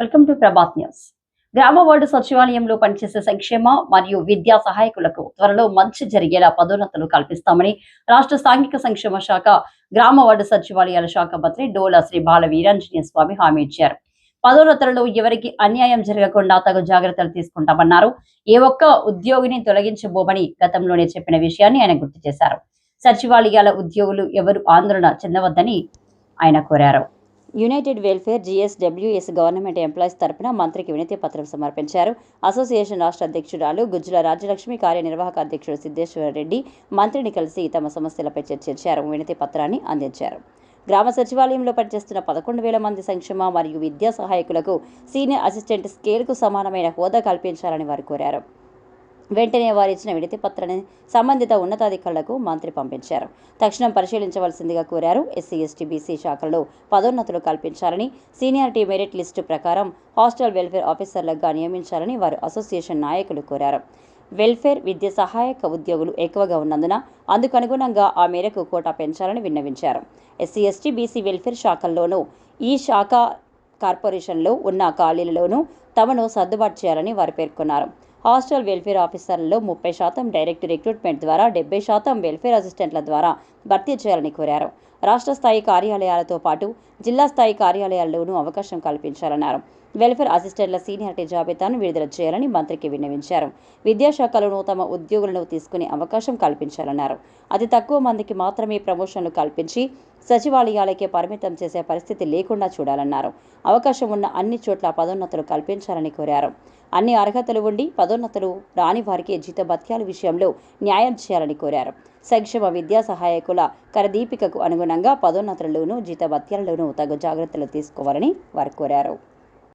Welcome to Prabhat news గ్రామ ward సచివాలయంలో పనిచేసే సంక్షేమ మరియు విద్యా సహాయకులకు త్వరలో మంచి జరిగేలా పదోన్నతులు కల్పిస్తామని రాష్ట్ర సాంఘిక సంక్షేమ శాఖ గ్రామ వార్డు సచివాలయాల శాఖ మంత్రి డోలా శ్రీ బాల వీరాంజనేయ స్వామి హామీ ఇచ్చారు. పదోన్నతులలో ఎవరికి అన్యాయం జరగకుండా తగు జాగ్రత్తలు తీసుకుంటామన్నారు. ఏ ఒక్క ఉద్యోగిని తొలగించబోమని గతంలోనే చెప్పిన విషయాన్ని ఆయన గుర్తు చేశారు. సచివాలయాల ఉద్యోగులు ఎవరు ఆందోళన చెందవద్దని ఆయన కోరారు. United welfare GSWS government employees తరపున మంత్రికి వినతి పత్రం సమర్పించారు. అసోసియేషన్ రాష్ట్ర అధ్యక్షురాలు గుజ్జుల రాజ్యలక్ష్మి కార్యనిర్వాహక అధ్యక్షుడు సిద్ధేశ్వర రెడ్డి మంత్రిని కలిసి తమ సమస్యలపై చర్చించారు. వినతి పత్రాన్ని అందించారు. గ్రామ సచివాలయంలో పనిచేస్తున్న పదకొండు వేల మంది సంక్షేమ మరియు విద్యా సహాయకులకు సీనియర్ అసిస్టెంట్ స్కేల్కు సమానమైన హోదా కల్పించాలని వారు కోరారు. వెంటనే వారు ఇచ్చిన విడతి పత్రాన్ని సంబంధిత ఉన్నతాధికారులకు మంత్రి పంపించారు. తక్షణం పరిశీలించవలసిందిగా కోరారు. ఎస్సీ ఎస్టీ బీసీ శాఖల్లో పదోన్నతులు కల్పించాలని సీనియారిటీ మెరిట్ లిస్టు ప్రకారం హాస్టల్ వెల్ఫేర్ ఆఫీసర్లుగా నియమించాలని వారు అసోసియేషన్ నాయకులు కోరారు. వెల్ఫేర్ విద్య సహాయక ఉద్యోగులు ఎక్కువగా ఉన్నందున అందుకు అనుగుణంగా ఆ మేరకు కోటా పెంచాలని విన్నవించారు. ఎస్సీ ఎస్టీ బీసీ వెల్ఫేర్ శాఖల్లోనూ ఈ శాఖ కార్పొరేషన్లో ఉన్న ఖాళీలలోనూ తమను సర్దుబాటు చేయాలని వారు పేర్కొన్నారు. హాస్టల్ వెల్ఫేర్ ఆఫీసర్లలో ముప్పై శాతం డైరెక్ట్ రిక్రూట్మెంట్ ద్వారా డెబ్బై శాతం వెల్ఫేర్ అసిస్టెంట్ల ద్వారా భర్తీ చేయాలని కోరారు. రాష్ట్ర స్థాయి కార్యాలయాలతో పాటు జిల్లా స్థాయి కార్యాలయాల్లోనూ అవకాశం కల్పించాలన్నారు. వెల్ఫేర్ అసిస్టెంట్ల సీనియారిటీ జాబితాను విడుదల చేయాలని మంత్రికి విన్నవించారు. విద్యాశాఖలోనూ తమ ఉద్యోగులను తీసుకునే అవకాశం కల్పించాలన్నారు. అతి తక్కువ మందికి మాత్రమే ప్రమోషన్లు కల్పించి సచివాలయాలకే పరిమితం చేసే పరిస్థితి లేకుండా చూడాలన్నారు. అవకాశం ఉన్న అన్ని చోట్ల పదోన్నతులు కల్పించాలని కోరారు. అన్ని అర్హతలు ఉండి పదోన్నతులు రాని వారికి జీతభత్యాల విషయంలో న్యాయం చేయాలని కోరారు. సంక్షేమ విద్యా సహాయకుల కరదీపికకు అనుగుణంగా పదోన్నతులలోనూ జీతభత్యాలలోనూ తగు జాగ్రత్తలు తీసుకోవాలని వారు కోరారు.